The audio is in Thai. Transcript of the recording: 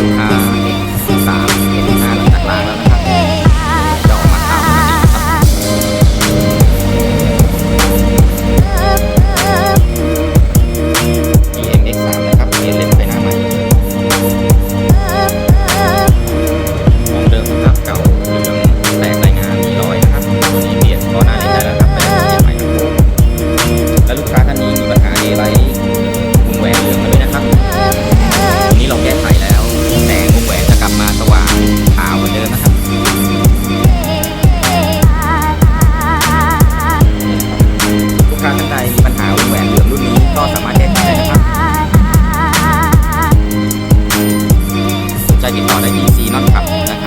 Uh, ติดต่อได้ที่ซีนอนขับนะ